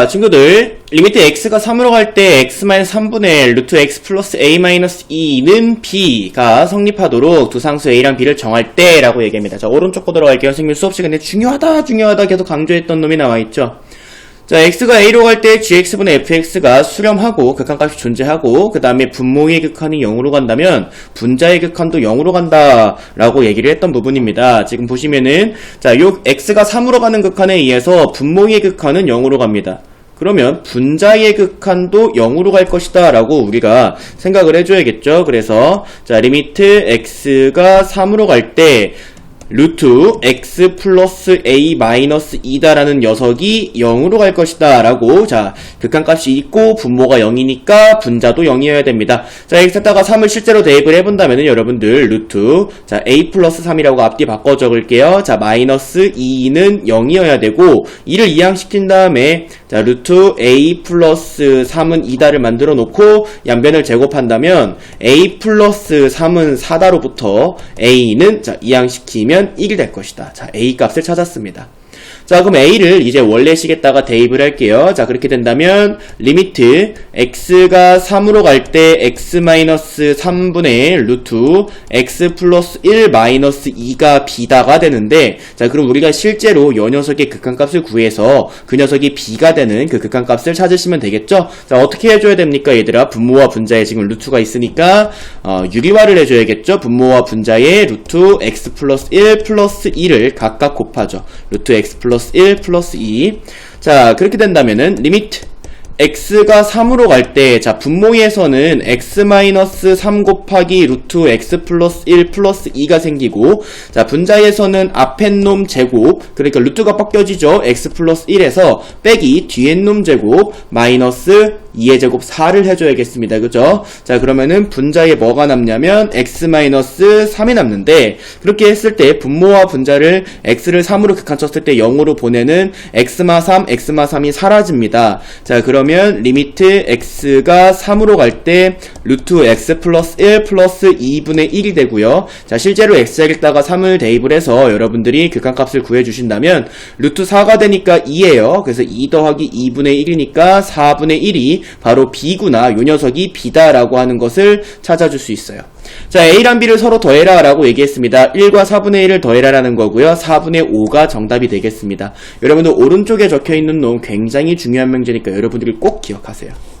자, 친구들. 리미트 x가 3으로 갈 때 x-3분의 1 루트 x 플러스 a-2는 b가 성립하도록 두 상수 a랑 b를 정할 때 라고 얘기합니다. 자, 오른쪽 거 들어갈게요. 선생님 수업 시간에 중요하다, 중요하다 계속 강조했던 놈이 나와있죠. 자, x가 a로 갈 때 gx분의 fx가 수렴하고 극한값이 존재하고 그 다음에 분모의 극한이 0으로 간다면 분자의 극한도 0으로 간다 라고 얘기를 했던 부분입니다. 지금 보시면은 자, 요 x가 3으로 가는 극한에 의해서 분모의 극한은 0으로 갑니다. 그러면 분자의 극한도 0으로 갈 것이다 라고 우리가 생각을 해줘야겠죠. 그래서 자 리미트 x가 3으로 갈 때 루트 x 플러스 a 마이너스 2다라는 녀석이 0으로 갈 것이다 라고 자 극한값이 있고 분모가 0이니까 분자도 0이어야 됩니다. 자 x에다가 3을 실제로 대입을 해본다면 여러분들 루트 자 a 플러스 3이라고 앞뒤 바꿔 적을게요. 자 마이너스 2는 0이어야 되고 이를 이항시킨 다음에 자 루트 a 플러스 3은 2다를 만들어 놓고 양변을 제곱한다면 a 플러스 3은 4다로부터 a는 자 이항시키면 1이 될 것이다. 자, a 값을 찾았습니다. 자, 그럼 a를 이제 원래 식에다가 대입을 할게요. 자, 그렇게 된다면 리미트 x가 3으로 갈 때 x-3분의 루트 x 플러스 1 마이너스 2가 b다가 되는데 자, 그럼 우리가 실제로 요 녀석의 극한값을 구해서 그 녀석이 b가 되는 그 극한값을 찾으시면 되겠죠? 자, 어떻게 해줘야 됩니까, 얘들아? 분모와 분자에 지금 루트가 있으니까 어, 유리화를 해줘야겠죠? 분모와 분자에 루트 x 플러스 1 플러스 2를 각각 곱하죠. 루트 x 플러스 1 플러스 2. 자, 그렇게 된다면은 리미트 x가 3으로 갈 때, 자, 분모에서는 x-3 곱하기 루트 x 플러스 1 플러스 2가 생기고, 자, 분자에서는 앞에 놈 제곱, 그러니까 루트가 바뀌어지죠. x 플러스 1에서 빼기 뒤에 놈 제곱, 마이너스 2의 제곱 4를 해줘야겠습니다. 그죠? 자, 그러면은 분자에 뭐가 남냐면 x-3이 남는데, 그렇게 했을 때 분모와 분자를 x를 3으로 극한쳤을 때 0으로 보내는 x마 3, x마 3이 사라집니다. 자, 그러면 리미트 x가 3으로 갈 때 루트 x 플러스 1 플러스 2분의 1이 되고요. 자, 실제로 x에다가 3을 대입을 해서 여러분들이 극한값을 구해주신다면 루트 4가 되니까 2예요. 그래서 2 더하기 2분의 1이니까 4분의 1이 바로 b구나. 요 녀석이 b다라고 하는 것을 찾아줄 수 있어요. 자, a랑 b를 서로 더해라 라고 얘기했습니다. 1과 4분의 1을 더해라 라는 거고요. 4분의 5가 정답이 되겠습니다. 여러분들 오른쪽에 적혀있는 놈 굉장히 중요한 명제니까 여러분들이 꼭 기억하세요.